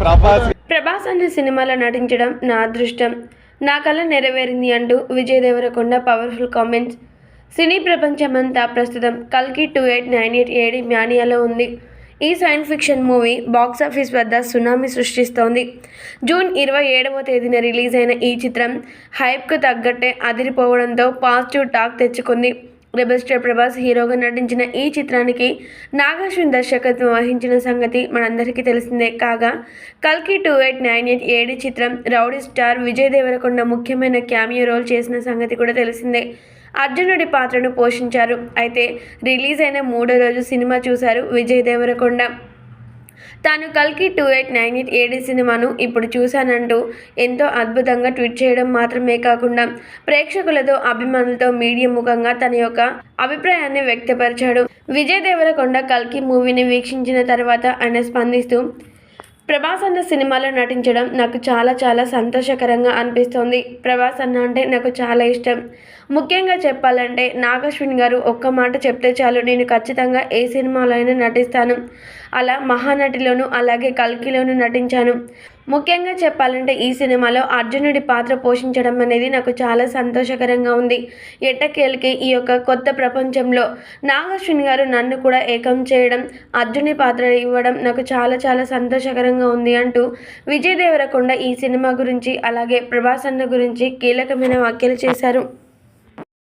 ప్రభాస్. అనే సినిమాలో నటించడం నా అదృష్టం. నా కళ నెరవేరింది అంటూ విజయ్ దేవరకొండ పవర్ఫుల్ కామెంట్స్. సినీ ప్రపంచమంతా ప్రస్తుతం కల్కి two eight nine eight AD మ్యానియాలో ఉంది. ఈ science fiction movie box office వద్ద సునామీ సృష్టిస్తోంది. జూన్ ఇరవై ఏడవ తేదీన రిలీజ్ అయిన ఈ చిత్రం హైప్కు తగ్గట్టే అదిరిపోవడంతో పాజిటివ్ టాక్ తెచ్చుకుంది. రెబల్ స్టార్ ప్రభాస్ హీరోగా నటించిన ఈ చిత్రానికి నాగార్జున దర్శకత్వం వహించిన సంగతి మనందరికీ తెలిసిందే. కాగా కల్కి two eight nine eight AD చిత్రం రౌడీ స్టార్ విజయ్ దేవరకొండ ముఖ్యమైన క్యామియో రోల్ చేసిన సంగతి కూడా తెలిసిందే. అర్జునుడి పాత్రను పోషించారు. అయితే రిలీజ్ అయిన మూడో రోజు సినిమా చూశారు విజయ్ దేవరకొండ. తాను కల్కి two eight nine eight AD సినిమాను ఇప్పుడు చూశానంటూ ఎంతో అద్భుతంగా ట్వీట్ చేయడం మాత్రమే కాకుండా ప్రేక్షకులతో అభిమానులతో మీడియా ముఖంగా తన యొక్క అభిప్రాయాన్ని వ్యక్తపరిచాడు. విజయ్ దేవరకొండ కల్కి మూవీని వీక్షించిన తర్వాత ఆయన స్పందిస్తూ ప్రభాస్ అన్న సినిమాలో నటించడం నాకు చాలా చాలా సంతోషకరంగా అనిపిస్తుంది. ప్రభాస్ అన్న అంటే నాకు చాలా ఇష్టం. ముఖ్యంగా చెప్పాలంటే నాగశ్విన్ గారు ఒక్క మాట చెప్తే చాలు నేను ఖచ్చితంగా ఏ సినిమాలో అయినా నటిస్తాను. అలా మహానటిలోను అలాగే కల్కిలోను నటించాను. ముఖ్యంగా చెప్పాలంటే ఈ సినిమాలో అర్జునుడి పాత్ర పోషించడం అనేది నాకు చాలా సంతోషకరంగా ఉంది. ఎట్టకేలకి ఈ యొక్క కొత్త ప్రపంచంలో నాగశ్విన్ గారు నన్ను కూడా ఏకం చేయడం అర్జుని పాత్ర ఇవ్వడం నాకు చాలా చాలా సంతోషకరంగా ఉంది అంటూ విజయ్ దేవరకొండ ఈ సినిమా గురించి అలాగే ప్రభాస్ అన్న గురించి కీలకమైన వ్యాఖ్యలు చేశారు.